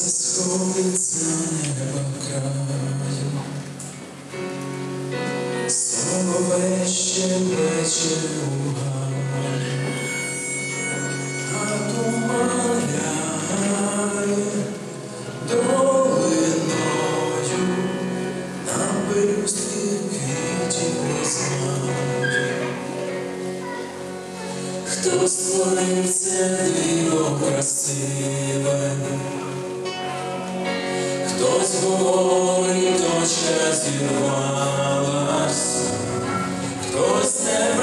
Сонце сходиться неба краю, Солове ще плече у гаю, а туман ляє долиною на пелюстки квітів не знає. Хто склонився диво красиве, хтось поволі точка зірвалась, хтось не.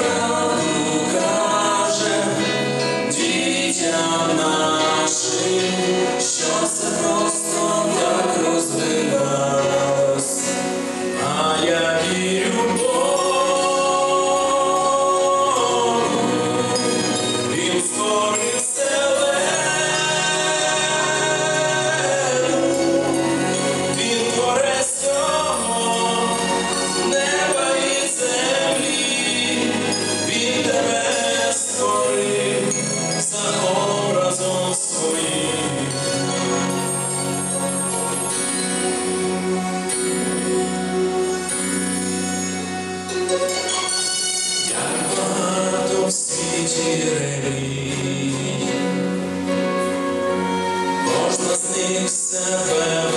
Можна з ним себе